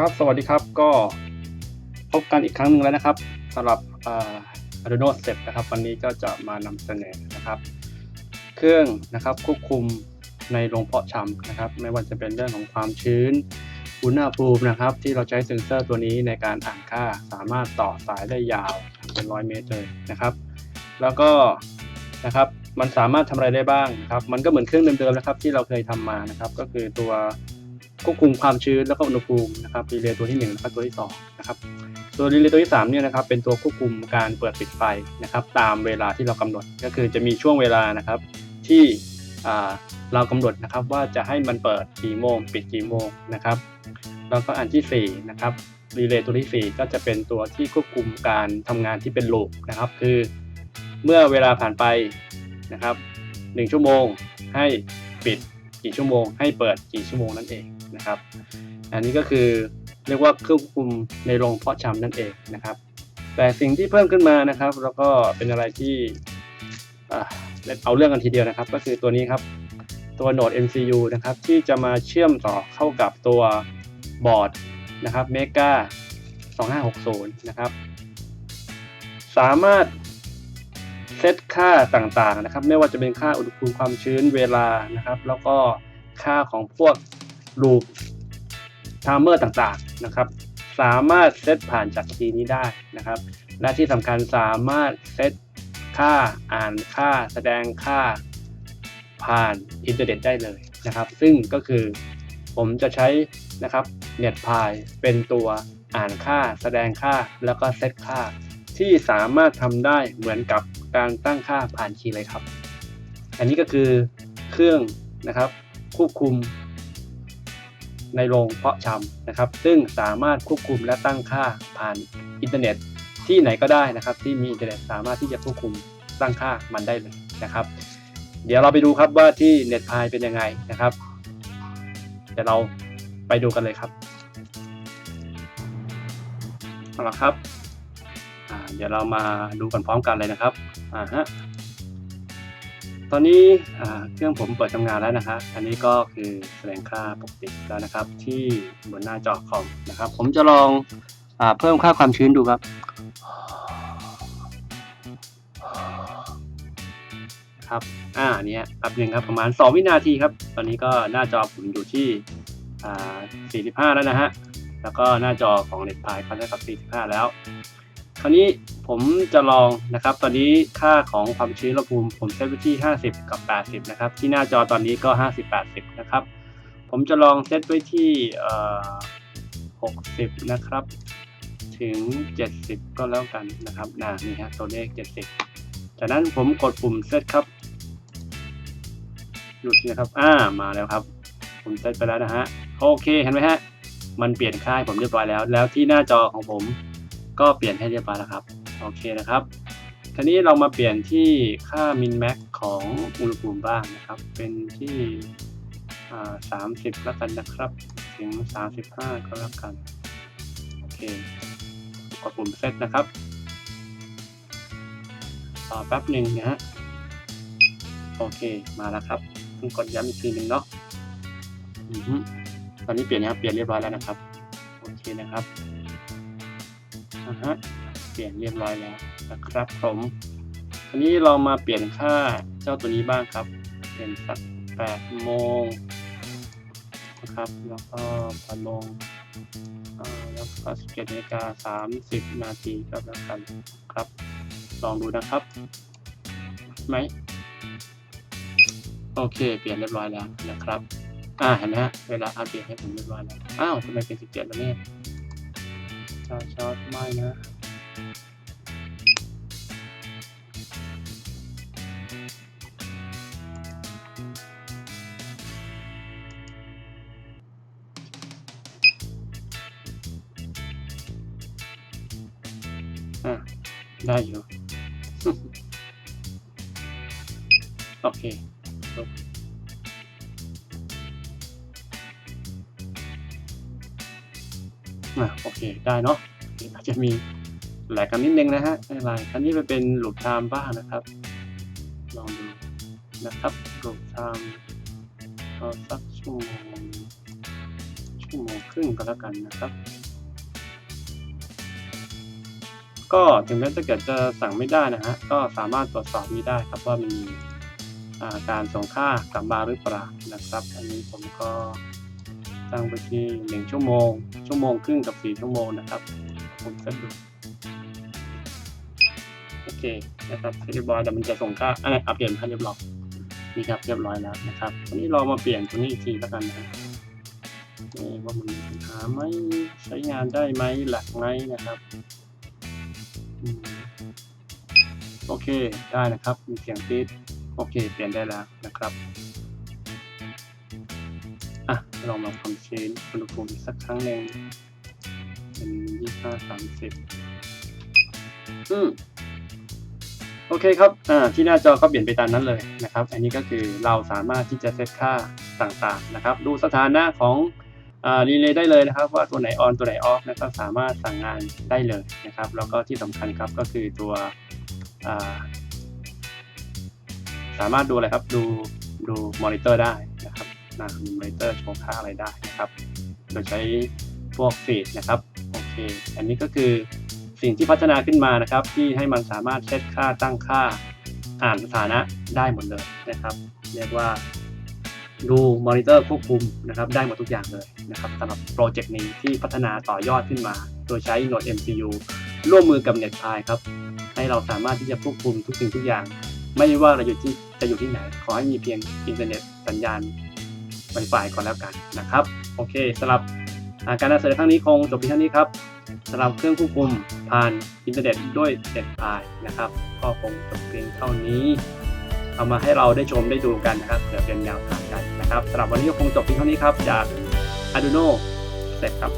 ครับ สวัสดีครับ ก็พบกันอีกครั้งหนึ่งแล้วนะครับสำหรับอา Arduino SEP นะครับ วันนี้ก็จะมานำเสนอนะครับ เครื่องนะครับควบคุมในโรงเพาะชำนะครับ ไม่ว่าจะเป็นเรื่องของความชื้น อุณหภูมินะครับ ที่เราใช้เซ็นเซอร์ตัวนี้ในการอ่านค่า สามารถต่อสายได้ยาวเป็นร้อยเมตรเลยนะครับ แล้วก็นะครับมันสามารถทำอะไรได้บ้างนะครับ มันก็เหมือนเครื่องเดิมๆนะครับ ที่เราเคยทำมานะครับ ก็คือตัว ควบคุมความชื้นแล้วก็อุณหภูมินะครับรีเลย์ตัวที่1แล้วก็ตัวที่2นะครับตัวรีเลย์ตัวที่3เนี่ยนะครับเป็นตัวควบคุมการเปิดปิดไฟนะครับ ตามเวลาที่เรากำหนดก็คือจะมีช่วงเวลานะครับที่อ่าเรากำหนดนะครับว่าจะให้มันเปิดกี่โมงปิดกี่โมงนะครับ แล้วก็อันที่4นะครับรีเลย์ตัวที่ 4 ก็จะเป็นตัวที่ควบคุมการทำงานที่เป็นลูปนะครับ คือเมื่อเวลาผ่านไปนะครับ1ชั่วโมงให้ปิดกี่ชั่วโมง ให้เปิดกี่ชั่วโมงนั่นเอง นะครับ อันนี้ก็คือเรียกว่าเครื่องควบคุมในโรงเพาะชำนั่นเองนะครับ แต่สิ่งที่เพิ่มขึ้นมานะครับ แล้วก็เป็นอะไรที่อ่าเอาเรื่องกันทีเดียวนะครับ ก็คือตัวนี้ครับตัวโหนด MCU นะครับที่จะมาเชื่อมต่อเข้ากับตัวบอร์ดนะครับ Mega 2560 นะครับ สามารถเซตค่าต่างๆนะครับ ไม่ว่าจะเป็นค่าอุณหภูมิความชื้นเวลานะครับ แล้วก็ค่าของพวก ลูปไทม์เมอร์ต่างๆนะครับ สามารถเซตผ่านจากคีย์นี้ได้นะครับ และที่สำคัญสามารถเซตค่าอ่านค่าแสดงค่าผ่านอินเทอร์เน็ตได้เลยนะครับ ซึ่งก็คือผมจะใช้นะครับเน็ตพายเป็นตัวอ่านค่า แสดงค่าแล้วก็เซตค่า ที่สามารถทำได้เหมือนกับการตั้งค่าผ่านคีย์เลยครับ อันนี้ก็คือเครื่องนะครับควบคุม ในโรงเพาะชำนะครับ ซึ่งสามารถควบคุมและตั้งค่าผ่านอินเทอร์เน็ต ที่ไหนก็ได้นะครับ ที่มีอินเทอร์เน็ตสามารถที่จะควบคุมตั้งค่ามันได้เลยนะครับ เดี๋ยวเราไปดูครับว่าที่เน็ตพายเป็นยังไงนะครับเดี๋ยวเราไปดูกันเลยครับเอาละครับเดี๋ยวเรามาดูกันพร้อมกันเลยนะครับอ่าฮะ อนนี้เครื่องผมเปิดทำงานแล้วนะครับ อันนี้ก็คือแสดงค่าปกติแล้วนะครับ ที่บนหน้าจอคอมนะครับ ผมจะลองอเพิ่มค่าความชื้นดูครับ ครับ อ่าเนี่ยแป๊บหนึ่งครับประมาณ 2 วินาทีครับ ตอนนี้ก็หน้าจอผมอยู่ที่45 แล้วนะฮะ แล้วก็หน้าจอของเน็ตพายก็ได้กับ 45 แล้ว ราวนี้ผมจะลองนะครับ ตอนนี้ค่าของความชื้นอุณหภูมิ ผมเซตไว้ที่ 50 กับ 80 นะครับ ที่หน้าจอตอนนี้ก็ 50 80 นะครับ ผมจะลองเซตไว้ที่ 60 นะครับ ถึง 70 ก็แล้วกันนะครับน,นี่ฮะตัวเลข 70 จากนั้นผมกดปุ่มเซตครับ หยุดนะครับ อ่า มาแล้วครับ ผมเซตไปแล้วนะฮะ โอเค เห็นไหมฮะ มันเปลี่ยนค่าให้ผมเรียบร้อยแล้ว แล้วที่หน้าจอของผม ก็เปลี่ยนให้เรียบร้อยแล้วครับ โอเคนะครับทีนี้เรามาเปลี่ยนที่ค่า min max ของอุณหภูมิบ้างนะครับ เป็นที่อ่า30แล้วกันนะครับ ถึง35ก็แล้วกัน โอเคกดปุ่มเซตนะครับรอแป๊บหนึ่งนะฮะ โอเค มาแล้วครับต้องกดย้ำอีกทีหนึ่งเนาะ อือฮึตอนนี้เปลี่ยนนะครับ เปลี่ยนเรียบร้อยแล้วนะครับ โอเคนะครับ ฮะเปลี่ยนเรียบร้อยแล้วนะครับผมอันนี้เรามาเปลี่ยนค่าเจ้าตัวนี้บ้างครับ เป็นสัก8โมงนะครับ แล้วก็8โมงแล้วก็11นาฬิกา30นาทีก็แล้วกันครับ ลองดูนะครับไหมโอเค เปลี่ยนเรียบร้อยแล้วนะครับ อ่าเห็นไหมฮะเวลาอัปเดตให้ผมเรียบร้อยแล้ว อ้าวทำไมเป็น17แล้วเนี่ย ชาร์จชาร์จไม่นะอะได้อยู่ โอเคจบ อะโอเคได้เนาะอาจจะมีแหลกกันนิดนึงนะฮะไม่เป็นไรครั้นี้ไปเป็นหลุดไทม์บ้างนะครับ ลองดูนะครับหลุดไทม์เอาสักชั่วโมงชั่วโมงครึ่งก็แล้วกันนะครับ ก็ถึงแม้จะเกิดจะสั่งไม่ได้นะฮะก็สามารถตรวจสอบนี้ได้ครับว่ามีอาการส่งค่ากลับมาหรือเปล่านะครับ อันนี้ผมก็ ตั้งไปที่หนึ่งชั่วโมง ชั่วโมงครึ่งกับสี่ชั่วโมงนะครับผมจะดูโอเคนะครับเรียบร้อยแต่มันจะส่งค่าอะอัปเดตให้เรียบร้อยนี่ครับเรียบร้อยแล้วนะครับวันนี้เรามาเปลี่ยนตัวนี้อีกทีแล้วกันนะนี่ว่ามันมีปัญหาไหมใช้งานได้ไหมหลักไหมนะครับโอเคได้นะครับ มีเสียงตีดโอเค เปลี่ยนได้แล้วนะครับ ลอะลองมามเชนอุณหภูมิอีกสักครั้งหนึ่งเป็นยี่ห้าสามสิบอืมโอเคครับ อ่า ที่หน้าจอก็เปลี่ยนไปตามนั้นเลยนะครับ อันนี้ก็คือเราสามารถที่จะเซตค่าต่างๆนะครับ ดูสถานะของอ่ารีเลย์ได้เลยนะครับ ว่าตัวไหนออนตัวไหนออฟนะครับสามารถสั่งงานได้เลยนะครับ แล้วก็ที่สำคัญครับก็คือตัวอ่าสามารถดูอะไรครับ ดูดูมอนิเตอร์ได้ นะนะมีมอนิเตอร์โชว์ค่าอะไรได้นะครับ โดยใช้พวกฟีดนะครับ โอเค อันนี้ก็คือสิ่งที่พัฒนาขึ้นมานะครับ ที่ให้มันสามารถเซตค่าตั้งค่าอ่านสถานะได้หมดเลยนะครับ เรียกว่าดูมอนิเตอร์ควบคุมนะครับ ได้หมดทุกอย่างเลยนะครับสำหรับโปรเจกต์นี้ที่พัฒนาต่อยอดขึ้นมา โดยใช้ Node MCU ร่วมมือกับ NetPI ครับ ให้เราสามารถที่จะควบคุมทุกสิ่งทุกอย่าง ไม่ว่าเราอยู่ที่จะอยู่ที่ไหน ขอให้มีเพียงอินเทอร์เน็ตสัญญาณ Wi-Fi ก่อนแล้วกันนะครับ โอเคสำหรับาการนำเสนอครั้งนี้คงจบเพียงเท่านี้ครับสำหรับเครื่องควบคุมผ่านอินเทอร์เน็ตด้วยเน็ตไฟนะครับ ก็คงจบเพียงเท่านี้ เอามาให้เราได้ชมได้ดูกันนะครับเผื่อเป็นแนวทางกันนะครับสำหรับวันนี้ก็คงจบเพียงเท่านี้ครับจาก Arduino เสร็จครับ